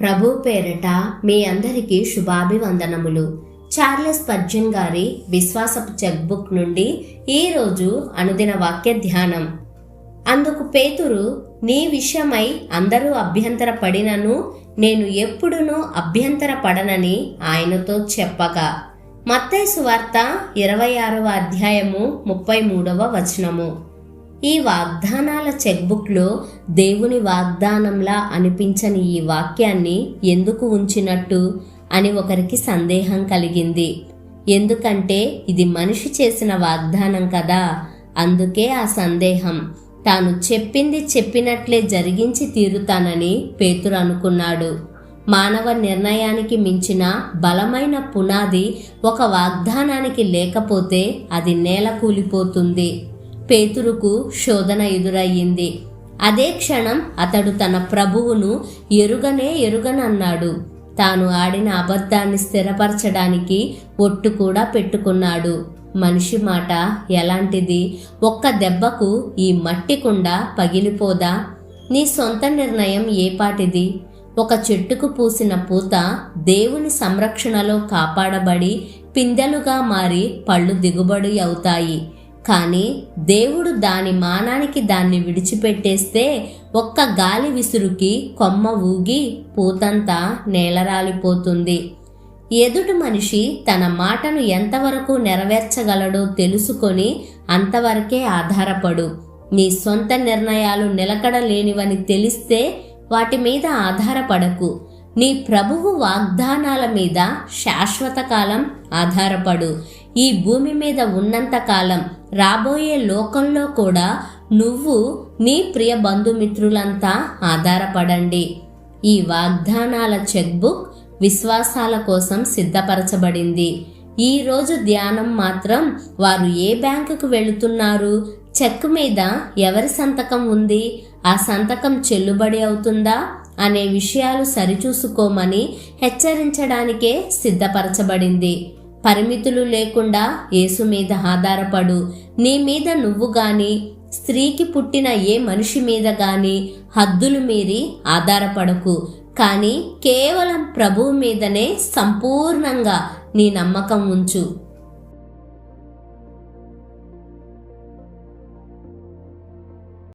ప్రభు పేరట మీ అందరికీ శుభాభివందనములు. చార్లెస్ పర్జన్ గారి విశ్వాసపు చెక్బుక్ నుండి ఈరోజు అనుదిన వాక్య ధ్యానం. అందుకు పేతురు నీ విషయమై అందరూ అభ్యంతర పడినను నేను ఎప్పుడునూ అభ్యంతర పడనని ఆయనతో చెప్పగా. మత్తేసు వార్త ఇరవై ఆరవ అధ్యాయము ముప్పై మూడవ వచనము. ఈ వాగ్దానాల చెక్బుక్లో దేవుని వాగ్దానంలా అనిపించని ఈ వాక్యాన్ని ఎందుకు ఉంచినట్టు అని ఒకరికి సందేహం కలిగింది. ఎందుకంటే ఇది మనిషి చేసిన వాగ్దానం కదా అందుకే ఆ సందేహం. తాను చెప్పింది చెప్పినట్లే జరిగించి తీరుతానని పేతురు అనుకున్నాడు. మానవ నిర్ణయానికి మించిన బలమైన పునాది ఒక వాగ్దానానికి లేకపోతే అది నేల కూలిపోతుంది. పేతురుకు శోధన ఎదురయ్యింది. అదే క్షణం అతడు తన ప్రభువును ఎరుగనే ఎరుగనన్నాడు. తాను ఆడిన అబద్ధాన్ని స్థిరపరచడానికి ఒట్టు కూడా పెట్టుకున్నాడు. మనిషి మాట ఎలాంటిది? ఒక్క దెబ్బకు ఈ మట్టి కుండ పగిలిపోదా? నీ సొంత నిర్ణయం ఏపాటిది ఒక చెట్టుకు పూసిన పూత దేవుని సంరక్షణలో కాపాడబడి పిందెలుగా మారి పళ్ళు దిగుబడి అవుతాయి. కానీ దేవుడు దాని మానానికి దాన్ని విడిచిపెట్టేస్తే ఒక్క గాలి విసురుకి కొమ్మ ఊగి పూతంతా నేలరాలిపోతుంది. ఎదుటి మనిషి తన మాటను ఎంతవరకు నెరవేర్చగలడో తెలుసుకొని అంతవరకే ఆధారపడు. నీ సొంత నిర్ణయాలు నిలకడలేనివని తెలిస్తే వాటి మీద ఆధారపడకు. నీ ప్రభువు వాగ్దానాల మీద శాశ్వత కాలం ఆధారపడు. ఈ భూమి మీద ఉన్నంతకాలం రాబోయే లోకంలో కూడా నువ్వు నీ ప్రియ బంధుమిత్రులంతా ఆధారపడండి. ఈ వాగ్దానాల చెక్బుక్ విశ్వాసాల కోసం సిద్ధపరచబడింది. ఈ రోజు ధ్యానం మాత్రం వారు ఏ బ్యాంకుకు వెళుతున్నారు? చెక్ మీద ఎవరి సంతకం ఉంది? ఆ సంతకం చెల్లుబడి అవుతుందా? అనే విషయాలు సరిచూసుకోమని హెచ్చరించడానికే సిద్ధపరచబడింది. పరిమితులు లేకుండా యేసు మీద ఆధారపడు. నీ మీద నువ్వు గాని స్త్రీకి పుట్టిన ఏ మనిషి మీద గాని హద్దులు మీరి ఆధారపడకు. కానీ కేవలం ప్రభువు మీదనే సంపూర్ణంగా నీ నమ్మకం ఉంచు.